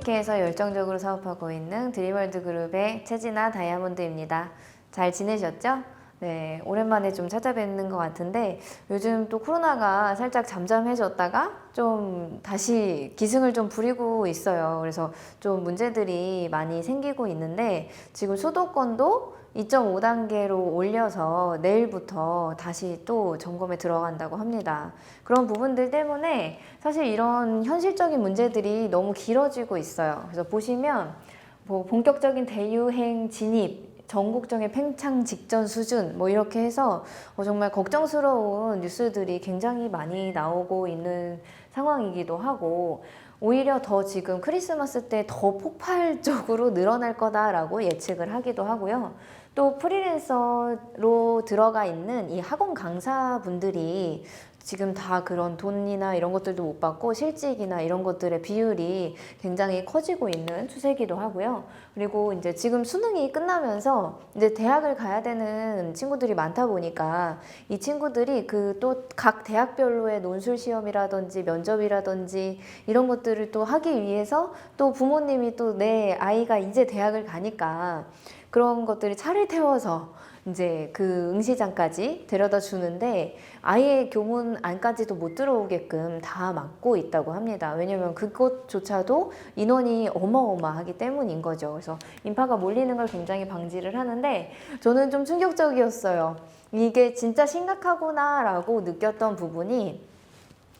커뮤니케에서 열정적으로 사업하고 있는 드리월드 그룹의 최진아 다이아몬드입니다. 잘 지내셨죠? 네, 오랜만에 좀 찾아뵙는 것 같은데 요즘 또 코로나가 살짝 잠잠해졌다가 좀 다시 기승을 좀 부리고 있어요. 그래서 좀 문제들이 많이 생기고 있는데 지금 수도권도 2.5단계로 올려서 내일부터 다시 또 점검에 들어간다고 합니다. 그런 부분들 때문에 사실 이런 현실적인 문제들이 너무 길어지고 있어요. 그래서 보시면 뭐 본격적인 대유행 진입, 전국적인 팽창 직전 수준 뭐 이렇게 해서 어, 정말 걱정스러운 뉴스들이 굉장히 많이 나오고 있는 상황이기도 하고 오히려 더 지금 크리스마스 때 더 폭발적으로 늘어날 거다라고 예측을 하기도 하고요. 또 프리랜서로 들어가 있는 이 학원 강사분들이 지금 다 그런 돈이나 이런 것들도 못 받고 실직이나 이런 것들의 비율이 굉장히 커지고 있는 추세기도 하고요. 그리고 이제 지금 수능이 끝나면서 이제 대학을 가야 되는 친구들이 많다 보니까 이 친구들이 그 또 각 대학별로의 논술 시험이라든지 면접이라든지 이런 것들을 또 하기 위해서 또 부모님이 또 내 아이가 이제 대학을 가니까 그런 것들이 차를 태워서 이제 그 응시장까지 데려다 주는데 아예 교문 안까지도 못 들어오게끔 다 막고 있다고 합니다. 왜냐면 그것조차도 인원이 어마어마하기 때문인 거죠. 그래서 인파가 몰리는 걸 굉장히 방지를 하는데 저는 좀 충격적이었어요. 이게 진짜 심각하구나라고 느꼈던 부분이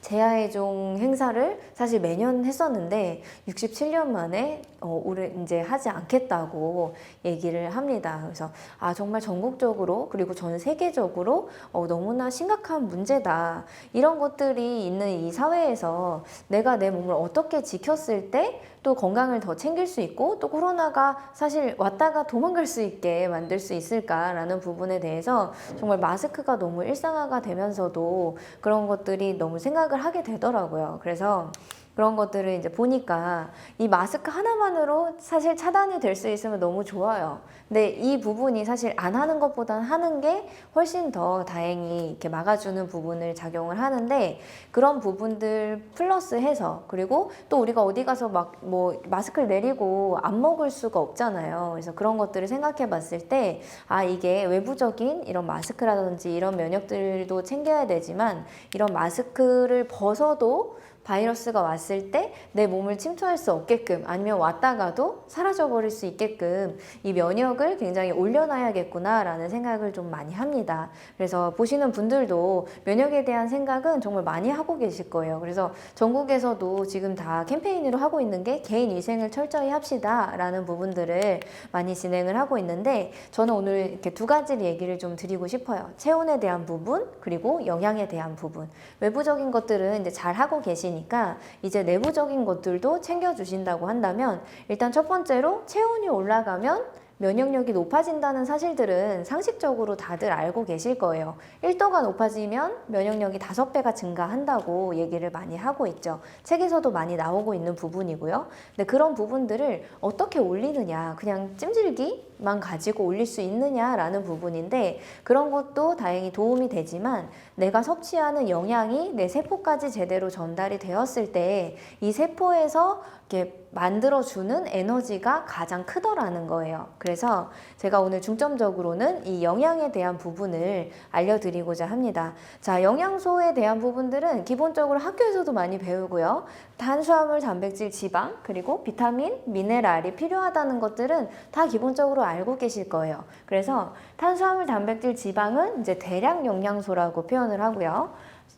제아의종 행사를 사실 매년 했었는데 67년 만에 어, 올해 이제 하지 않겠다고 얘기를 합니다. 그래서 아 정말 전국적으로 그리고 전 세계적으로 어, 너무나 심각한 문제다. 이런 것들이 있는 이 사회에서 내가 내 몸을 어떻게 지켰을 때또 건강을 더 챙길 수 있고 또 코로나가 사실 왔다가 도망갈 수 있게 만들 수 있을까라는 부분에 대해서 정말 마스크가 너무 일상화가 되면서도 그런 것들이 너무 생각을 하게 되더라고요. 그래서 그런 것들을 이제 보니까 이 마스크 하나만으로 사실 차단이 될 수 있으면 너무 좋아요. 근데 이 부분이 사실 안 하는 것보단 하는 게 훨씬 더 다행히 이렇게 막아주는 부분을 작용을 하는데 그런 부분들 플러스 해서 그리고 또 우리가 어디 가서 막 뭐 마스크를 내리고 안 먹을 수가 없잖아요. 그래서 그런 것들을 생각해 봤을 때 아, 이게 외부적인 이런 마스크라든지 이런 면역들도 챙겨야 되지만 이런 마스크를 벗어도 바이러스가 왔을 때 내 몸을 침투할 수 없게끔 아니면 왔다가도 사라져 버릴 수 있게끔 이 면역을 굉장히 올려놔야겠구나라는 생각을 좀 많이 합니다. 그래서 보시는 분들도 면역에 대한 생각은 정말 많이 하고 계실 거예요. 그래서 전국에서도 지금 다 캠페인으로 하고 있는 게 개인 위생을 철저히 합시다라는 부분들을 많이 진행을 하고 있는데 저는 오늘 이렇게 두 가지를 얘기를 좀 드리고 싶어요. 체온에 대한 부분 그리고 영양에 대한 부분. 외부적인 것들은 이제 잘 하고 계 시니까 이제 내부적인 것들도 챙겨주신다고 한다면 일단 첫 번째로 체온이 올라가면 면역력이 높아진다는 사실들은 상식적으로 다들 알고 계실 거예요. 1도가 높아지면 면역력이 5배가 증가한다고 얘기를 많이 하고 있죠. 책에서도 많이 나오고 있는 부분이고요. 근데 그런 부분들을 어떻게 올리느냐, 그냥 찜질기만 가지고 올릴 수 있느냐라는 부분인데 그런 것도 다행히 도움이 되지만 내가 섭취하는 영양이 내 세포까지 제대로 전달이 되었을 때 이 세포에서 이렇게 만들어주는 에너지가 가장 크더라는 거예요. 그래서 제가 오늘 중점적으로는 이 영양에 대한 부분을 알려드리고자 합니다. 자, 영양소에 대한 부분들은 기본적으로 학교에서도 많이 배우고요. 탄수화물, 단백질, 지방, 그리고 비타민, 미네랄이 필요하다는 것들은 다 기본적으로 알고 계실 거예요. 그래서 탄수화물, 단백질, 지방은 이제 대량 영양소라고 표현을 하고요.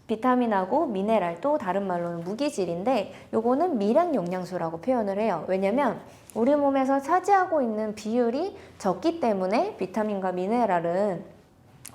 비타민하고 미네랄 또 다른 말로는 무기질인데 요거는 미량 영양소라고 표현을 해요. 왜냐면 우리 몸에서 차지하고 있는 비율이 적기 때문에 비타민과 미네랄은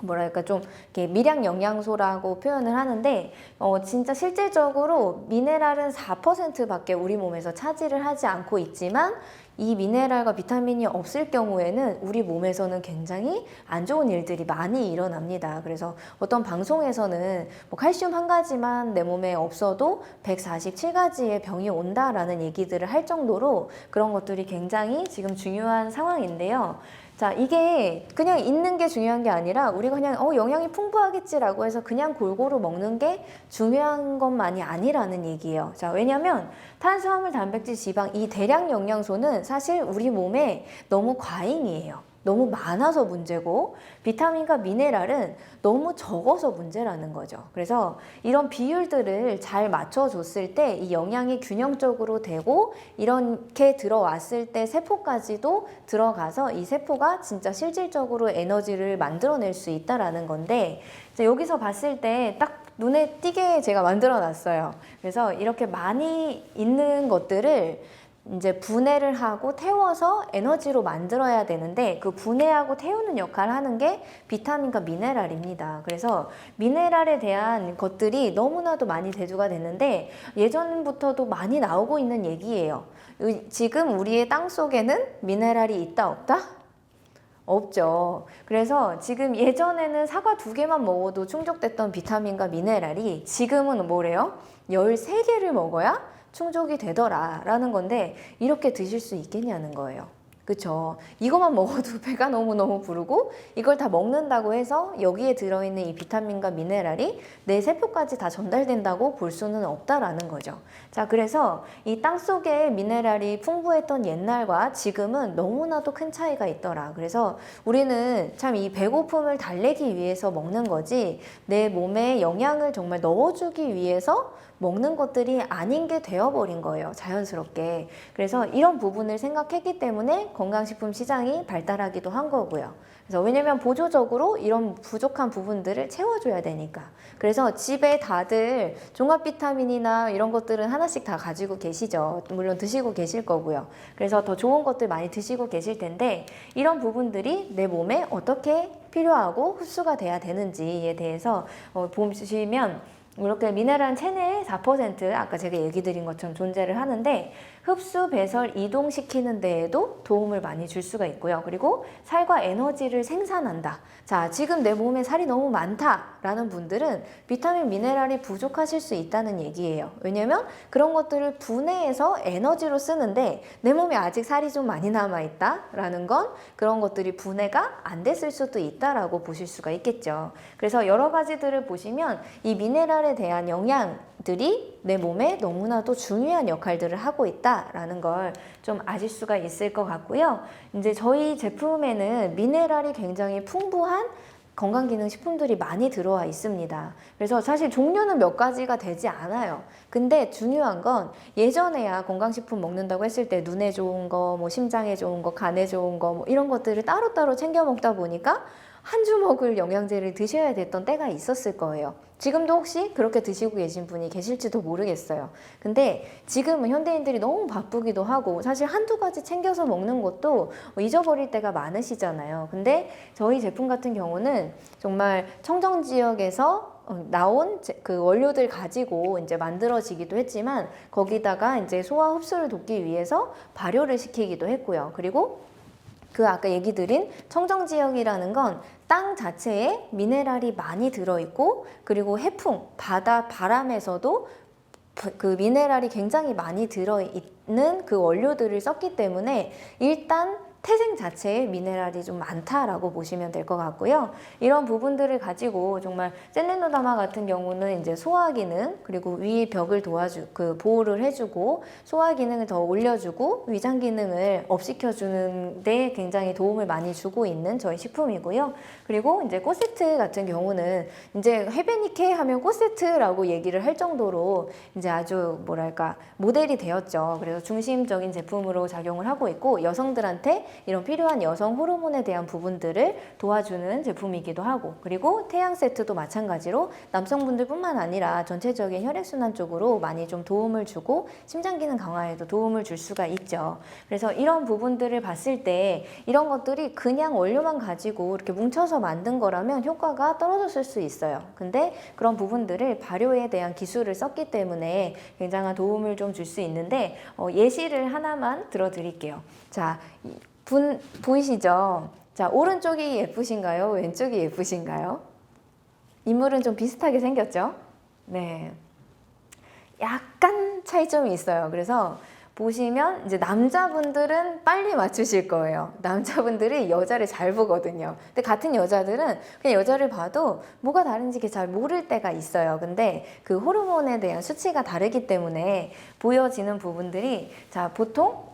뭐랄까 좀 이렇게 미량 영양소라고 표현을 하는데 어 진짜 실질적으로 미네랄은 4%밖에 우리 몸에서 차지를 하지 않고 있지만 이 미네랄과 비타민이 없을 경우에는 우리 몸에서는 굉장히 안 좋은 일들이 많이 일어납니다. 그래서 어떤 방송에서는 뭐 칼슘 한 가지만 내 몸에 없어도 147가지의 병이 온다라는 얘기들을 할 정도로 그런 것들이 굉장히 지금 중요한 상황인데요. 자, 이게 그냥 있는 게 중요한 게 아니라 우리가 그냥 어, 영양이 풍부하겠지라고 해서 그냥 골고루 먹는 게 중요한 것만이 아니라는 얘기예요. 자, 왜냐면 탄수화물, 단백질, 지방 이 대량 영양소는 사실 우리 몸에 너무 과잉이에요. 너무 많아서 문제고 비타민과 미네랄은 너무 적어서 문제라는 거죠. 그래서 이런 비율들을 잘 맞춰줬을 때 이 영양이 균형적으로 되고 이렇게 들어왔을 때 세포까지도 들어가서 이 세포가 진짜 실질적으로 에너지를 만들어낼 수 있다라는 건데 여기서 봤을 때딱 눈에 띄게 제가 만들어 놨어요. 그래서 이렇게 많이 있는 것들을 이제 분해를 하고 태워서 에너지로 만들어야 되는데 그 분해하고 태우는 역할을 하는 게 비타민과 미네랄입니다. 그래서 미네랄에 대한 것들이 너무나도 많이 대두가 됐는데 예전부터도 많이 나오고 있는 얘기예요. 의- 지금 우리의 땅 속에는 미네랄이 있다 없다? 없죠. 그래서 지금 예전에는 사과 두 개만 먹어도 충족됐던 비타민과 미네랄이 지금은 뭐래요? 13개를 먹어야 충족이 되더라 라는 건데 이렇게 드실 수 있겠냐는 거예요. 그쵸. 이것만 먹어도 배가 너무너무 부르고 이걸 다 먹는다고 해서 여기에 들어있는 이 비타민과 미네랄이 내 세포까지 다 전달된다고 볼 수는 없다라는 거죠. 자, 그래서 이 땅 속에 미네랄이 풍부했던 옛날과 지금은 너무나도 큰 차이가 있더라. 그래서 우리는 참 이 배고픔을 달래기 위해서 먹는 거지 내 몸에 영양을 정말 넣어주기 위해서 먹는 것들이 아닌 게 되어버린 거예요. 자연스럽게. 그래서 이런 부분을 생각했기 때문에 건강식품 시장이 발달하기도 한 거고요. 그래서 왜냐면 보조적으로 이런 부족한 부분들을 채워줘야 되니까. 그래서 집에 다들 종합 비타민이나 이런 것들은 하나씩 다 가지고 계시죠. 물론 드시고 계실 거고요. 그래서 더 좋은 것들 많이 드시고 계실 텐데 이런 부분들이 내 몸에 어떻게 필요하고 흡수가 돼야 되는지에 대해서 어, 보시면 이렇게 미네랄 체내에 4% 아까 제가 얘기 드린 것처럼 존재를 하는데 흡수, 배설, 이동시키는 데에도 도움을 많이 줄 수가 있고요. 그리고 살과 에너지를 생산한다. 자, 지금 내 몸에 살이 너무 많다라는 분들은 비타민, 미네랄이 부족하실 수 있다는 얘기예요. 왜냐면 그런 것들을 분해해서 에너지로 쓰는데 내 몸에 아직 살이 좀 많이 남아 있다라는 건 그런 것들이 분해가 안 됐을 수도 있다라고 보실 수가 있겠죠. 그래서 여러 가지들을 보시면 이 미네랄에 대한 영양들이 내 몸에 너무나도 중요한 역할들을 하고 있다 라는 걸 좀 아실 수가 있을 것 같고요. 이제 저희 제품에는 미네랄이 굉장히 풍부한 건강기능식품들이 많이 들어와 있습니다. 그래서 사실 종류는 몇 가지가 되지 않아요. 근데 중요한 건 예전에야 건강식품 먹는다고 했을 때 눈에 좋은 거, 뭐 심장에 좋은 거, 간에 좋은 거, 뭐 이런 것들을 따로따로 챙겨 먹다 보니까 한 주먹을 영양제를 드셔야 됐던 때가 있었을 거예요. 지금도 혹시 그렇게 드시고 계신 분이 계실지도 모르겠어요. 근데 지금은 현대인들이 너무 바쁘기도 하고 사실 한두 가지 챙겨서 먹는 것도 잊어버릴 때가 많으시잖아요. 근데 저희 제품 같은 경우는 정말 청정 지역에서 어, 나온 제- 그 원료들 가지고 이제 만들어지기도 했지만 거기다가 이제 소화 흡수를 돕기 위해서 발효를 시키기도 했고요. 그리고 그 아까 얘기 드린 청정 지역이라는 건 땅 자체에 미네랄이 많이 들어있고 그리고 해풍, 바다, 바람에서도 그- 그 미네랄이 굉장히 많이 들어있는 그 원료들을 썼기 때문에 일단 태생 자체에 미네랄이 좀 많다라고 보시면 될 것 같고요. 이런 부분들을 가지고 정말 셀레노다마 같은 경우는 이제 소화 기능 그리고 위 벽을 도와주 그 보호를 해주고 소화 기능을 더 올려주고 위장 기능을 업시켜 주는 데 굉장히 도움을 많이 주고 있는 저희 식품이고요. 그리고 이제 꽃세트 같은 경우는 이제 헤베니케 하면 꽃세트라고 얘기를 할 정도로 이제 아주 뭐랄까 모델이 되었죠. 그래서 중심적인 제품으로 작용을 하고 있고 여성들한테 이런 필요한 여성 호르몬에 대한 부분들을 도와주는 제품이기도 하고 그리고 태양 세트도 마찬가지로 남성분들뿐만 아니라 전체적인 혈액순환 쪽으로 많이 좀 도움을 주고 심장 기능 강화에도 도움을 줄 수가 있죠. 그래서 이런 부분들을 봤을 때 이런 것들이 그냥 원료만 가지고 이렇게 뭉쳐서 만든 거라면 효과가 떨어졌을 수 있어요. 근데 그런 부분들을 발효에 대한 기술을 썼기 때문에 굉장한 도움을 좀 줄 수 있는데 어, 예시를 하나만 들어드릴게요. 자, 이 분 보이시죠? 자, 오른쪽이 예쁘신가요? 왼쪽이 예쁘신가요? 인물은 좀 비슷하게 생겼죠? 네. 약간 차이점이 있어요. 그래서 보시면 이제 남자분들은 빨리 맞추실 거예요. 남자분들이 여자를 잘 보거든요. 근데 같은 여자들은 그냥 여자를 봐도 뭐가 다른지 잘 모를 때가 있어요. 근데 그 호르몬에 대한 수치가 다르기 때문에 보여지는 부분들이 자, 보통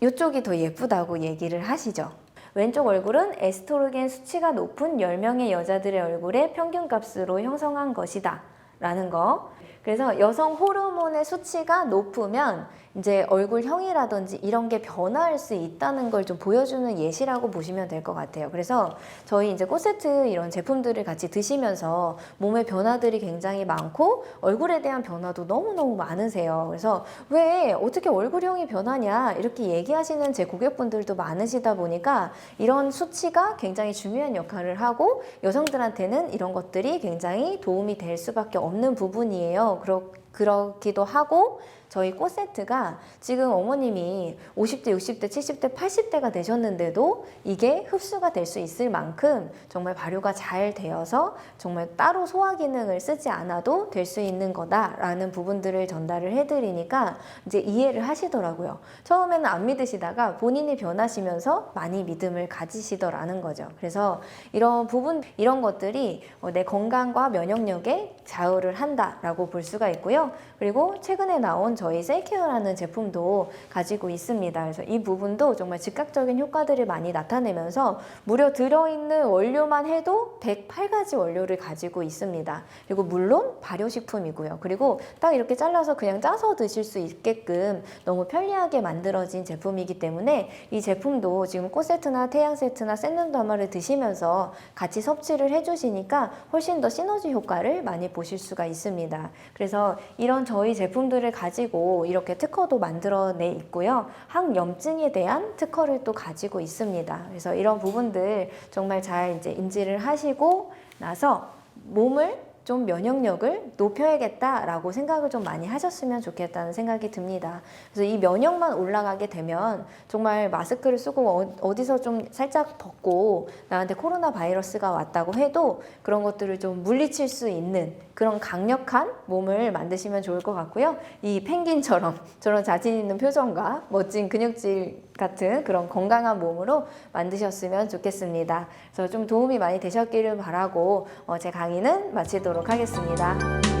이쪽이 더 예쁘다고 얘기를 하시죠. 왼쪽 얼굴은 에스트로겐 수치가 높은 10명의 여자들의 얼굴의 평균값으로 형성한 것이다. 라는 거. 그래서 여성 호르몬의 수치가 높으면 이제 얼굴형이라든지 이런 게 변화할 수 있다는 걸 좀 보여주는 예시라고 보시면 될 것 같아요. 그래서 저희 이제 꽃세트 이런 제품들을 같이 드시면서 몸의 변화들이 굉장히 많고 얼굴에 대한 변화도 너무너무 많으세요. 그래서 왜 어떻게 얼굴형이 변하냐 이렇게 얘기하시는 제 고객분들도 많으시다 보니까 이런 수치가 굉장히 중요한 역할을 하고 여성들한테는 이런 것들이 굉장히 도움이 될 수밖에 없는 부분이에요. 그렇, 그렇기도 하고 저희 꽃 세트가 지금 어머님이 50대, 60대, 70대, 80대가 되셨는데도 이게 흡수가 될 수 있을 만큼 정말 발효가 잘 되어서 정말 따로 소화 기능을 쓰지 않아도 될 수 있는 거다라는 부분들을 전달을 해드리니까 이제 이해를 하시더라고요. 처음에는 안 믿으시다가 본인이 변하시면서 많이 믿음을 가지시더라는 거죠. 그래서 이런 부분, 이런 것들이 어, 내 건강과 면역력에 좌우를 한다라고 볼 수가 있고요. 그리고 최근에 나온 저희 셀케어라는 제품도 가지고 있습니다. 그래서 이 부분도 정말 즉각적인 효과들을 많이 나타내면서 무려 들어있는 원료만 해도 108가지 원료를 가지고 있습니다. 그리고 물론 발효식품이고요. 그리고 딱 이렇게 잘라서 그냥 짜서 드실 수 있게끔 너무 편리하게 만들어진 제품이기 때문에 이 제품도 지금 꽃 세트나 태양 세트나 샌눈다마를 드시면서 같이 섭취를 해주시니까 훨씬 더 시너지 효과를 많이 보실 수가 있습니다. 그래서 이런 저희 제품들을 가지고 이렇게 특허도 만들어내 있고요. 항염증에 대한 특허를 또 가지고 있습니다. 그래서 이런 부분들 정말 잘 이제 인지를 하시고 나서 몸을 좀 면역력을 높여야겠다라고 생각을 좀 많이 하셨으면 좋겠다는 생각이 듭니다. 그래서 이 면역만 올라가게 되면 정말 마스크를 쓰고 어- 어디서 좀 살짝 벗고 나한테 코로나 바이러스가 왔다고 해도 그런 것들을 좀 물리칠 수 있는 그런 강력한 몸을 만드시면 좋을 것 같고요. 이 펭귄처럼 저런 자신 있는 표정과 멋진 근육질 같은 그런 건강한 몸으로 만드셨으면 좋겠습니다. 그래서 좀 도움이 많이 되셨기를 바라고 어, 제 강의는 마치 도록 하겠습니다.